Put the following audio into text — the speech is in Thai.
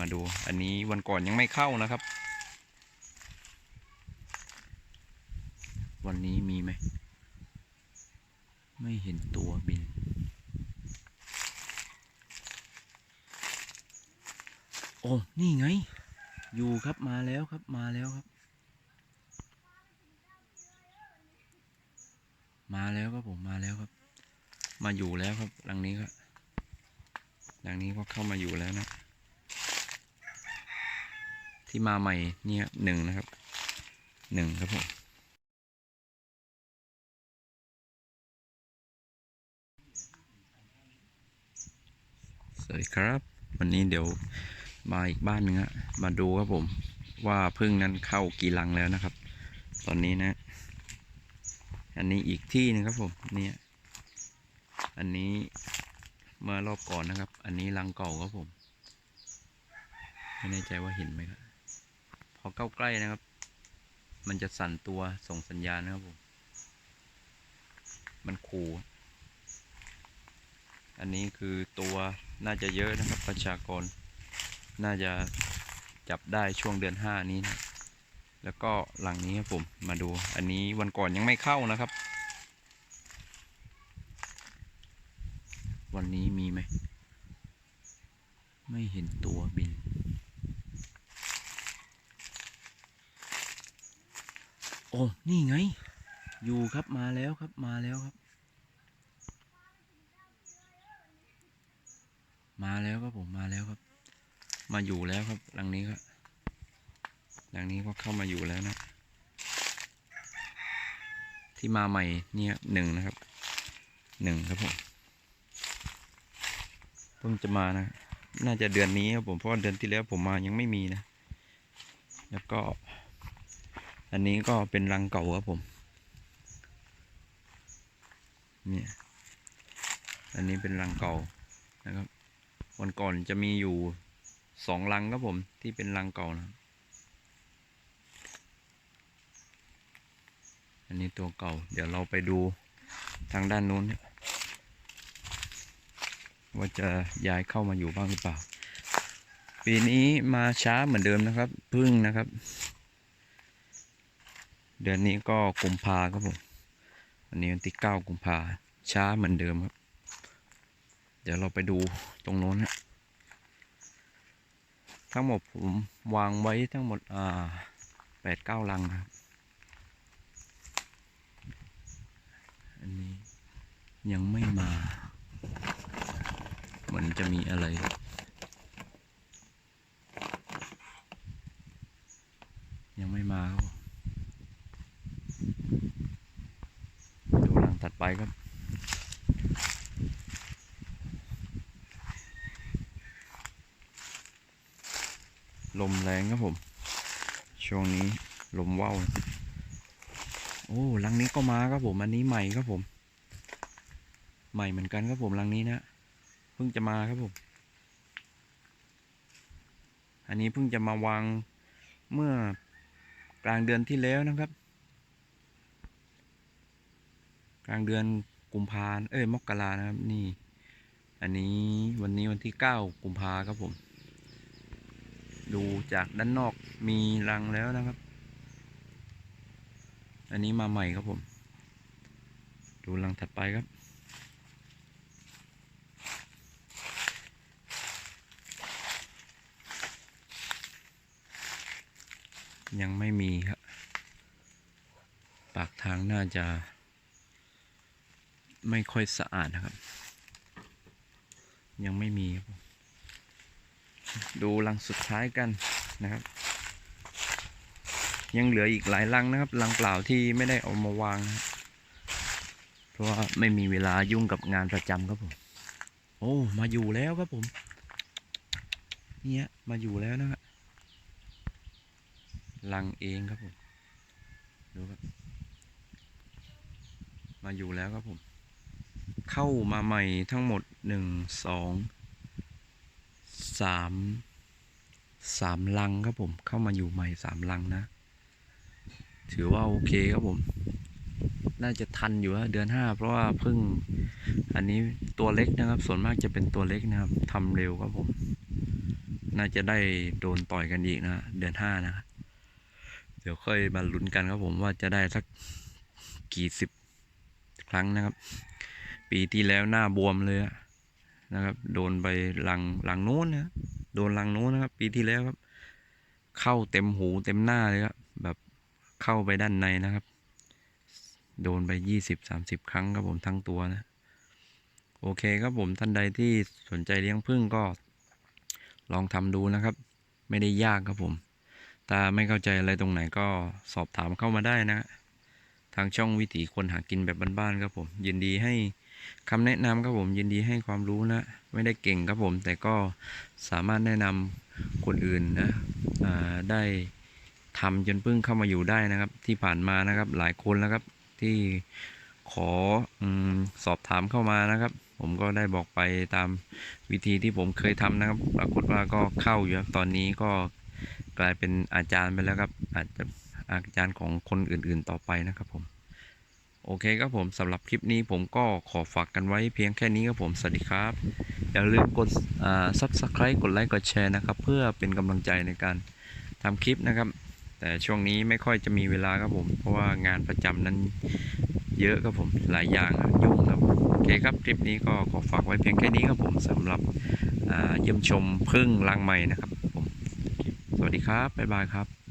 มาดูอันนี้วันก่อนยังไม่เข้านะครับ วันนี้มีไหม ไม่เห็นตัวบิน โอ้ นี่ไง อยู่ครับมาแล้วครับมาแล้วครับ มาแล้วครับผมมาแล้วครับ มาอยู่แล้วครับหลังนี้ครับหลังนี้ก็เข้ามาอยู่แล้วนะ ที่มาใหม่เนี่ยหนึ่งนะครับหนึ่งครับผมสวัสดีครับ วันนี้เดี๋ยวมาอีกบ้านหนึ่งฮะมาดูครับผม ว่าพึ่งนั้นเข้ากี่ลังแล้วนะครับ ตอนนี้นะ อันนี้อีกที่หนึงครับผมเนี่ยอันนี้เมื่อรอบก่อนนะครับ อันนี้ลังเก่าครับผม ไม่แน่ใจว่าเห็นไหมครับ อเข้าใกล้นะครับ มันจะสั่นตัวส่งสัญญาณนะครับผม มันขู่อันนี้คือตัวน่าจะเยอะนะครับประชากร น่าจะจับได้ช่วงเดือนห้านี้นะแล้วก็หลังนี้ครับผมมาดู อันนี้วันก่อนยังไม่เข้านะครับ วันนี้มีไหม ไม่เห็นตัวบิน อ้นี่ไง อยู่ครับมาแล้วครับมาแล้วครับ มาแล้วครับผมมาแล้วครับ มาอยู่แล้วครับ หลังนี้ครับหลังนี้ก็เข้ามาอยู่แล้วนะ ที่มาใหม่เนี่ยหนึ่งนะครับหนึ่งครับผมเพิ่งจะมานะ น่าจะเดือนนี้ครับผมเพราะว่าเดือนที่แล้วผมมายังไม่มีนะ แล้วก็ อันนี้ก็เป็นรังเก่าครับผม เนี่ย อันนี้เป็นรังเก่านะครับ วันก่อนจะมีอยู่สองรังครับผมที่เป็นรังเก่านะ อันนี้ตัวเก่า เดี๋ยวเราไปดูทางด้านนู้นเนี่ยว่าจะย้ายเข้ามาอยู่บ้างหรือเปล่า ปีนี้มาช้าเหมือนเดิมนะครับ พึ่งนะครับ เดือนนี้ก็กุมภาครับผมอันนี้วันที่เก้ากุมภาช้าเหมือนเดิมครับ เดี๋ยวเราไปดูตรงโน้นนะทั้งหมดผมวางไว้ทั้งหมดอ่าแปดเก้าลังครับอันนี้ยังไม่มา เหมือนจะมีอะไร ยังไม่มาครับผมดูหลังถัด ไปครับ ลมแรงครับผม ช่วงนี้ลมว่าวโอ้ลังนี้ก็มาครับผมอันนี้ใหม่ครับผม ใหม่เหมือนกันครับผมลังนี้นะเพิ่งจะมาครับผม อันนี้เพิ่งจะมาวางเมื่อกลางเดือนที่แล้วนะครับ กลางเดือนกุมภาเอ้ยมกรานะครับนี่ อันนี้วันนี้วันที่เก้ากุมภาครับผม ดูจากด้านนอกมีรังแล้วนะครับ อันนี้มาใหม่ครับผม ดูรังถัดไปครับยังไม่มีครับ ปากทางน่าจะ ไม่ค่อยสะอาดนะครับ ยังไม่มีครับผมดูรังสุดท้ายกันนะครับ ยังเหลืออีกหลายรังนะครับรังเปล่าที่ไม่ได้เอามาวางนะเพราะว่าไม่มีเวลายุ่งกับงานประจำครับผม โอ้ มาอยู่แล้วครับผม เนี่ยมาอยู่แล้วนะฮะรังเองครับผม ดูครับ มาอยู่แล้วครับผม เข้ามาใหม่ทั้งหมดหนึ่งสองสามสามลังครับผมเข้ามาอยู่ใหม่สามลังนะ ถือว่าโอเคครับผม น่าจะทันอยู่ฮะเดือนห้าเพราะว่าเพิ่ง อันนี้ตัวเล็กนะครับ ส่วนมากจะเป็นตัวเล็กนะครับทำเร็วครับผม น่าจะได้โดนต่อยกันอีกนะเดือนห้านะ เดี๋ยวค่อยมาลุ้นกันครับผมว่าจะได้สักกี่สิบครั้งนะครับ ปีที่แล้วหน้าบวมเลยนะครับ โดนไปหลังหลังนู้นนะโดนหลังนู้นนะครับ ปีที่แล้วครับ เข้าเต็มหูเต็มหน้าเลยครับแบบเข้าไปด้านในนะครับ โดนไปยี่สิบสามสิบครั้งครับผมทั้งตัวนะ โอเคครับผมท่านใดที่สนใจเลี้ยงพึ่งก็ ลองทำดูนะครับ ไม่ได้ยากครับผมถ้าไม่เข้าใจอะไรตรงไหนก็สอบถามเข้ามาได้นะ ทางช่องวิถีคนหากินแบบบ้านๆครับผม ยินดีให้ คำแนะนำครับผมยินดีให้ความรู้นะ ไม่ได้เก่งครับผม แต่ก็สามารถแนะนำคนอื่นนะได้ทำจนพึ่งเข้ามาอยู่ได้นะครับ ที่ผ่านมานะครับหลายคนแล้วครับที่ขออสอบถามเข้ามานะครับ ผมก็ได้บอกไปตามวิธีที่ผมเคยทำนะครับ ปรากฏว่าก็เข้าอยู่ครับตอนนี้ก็กลายเป็นอาจารย์ไปแล้วครับ อาจจะอาจารย์ของคนอื่น ๆ ต่อไปนะครับผม โอเคครับผมสำหรับคลิปนี้ผมก็ขอฝากกันไว้เพียงแค่นี้ครับผม สวัสดีครับ อย่าลืมกดอ่า subscribe กดไลค์กดแชร์นะครับ เพื่อเป็นกำลังใจในการทำคลิปนะครับ แต่ช่วงนี้ไม่ค่อยจะมีเวลาครับผม เพราะว่างานประจำนั้นเยอะครับผมหลายอย่างยุ่งครับโอเคครับคลิปนี้ก็ขอฝากไว้เพียงแค่นี้ครับผมสำหรับอ่าเยี่ยมชมพึ่งรังใหม่นะครับผมสวัสดีครับบ๊ายบายครับ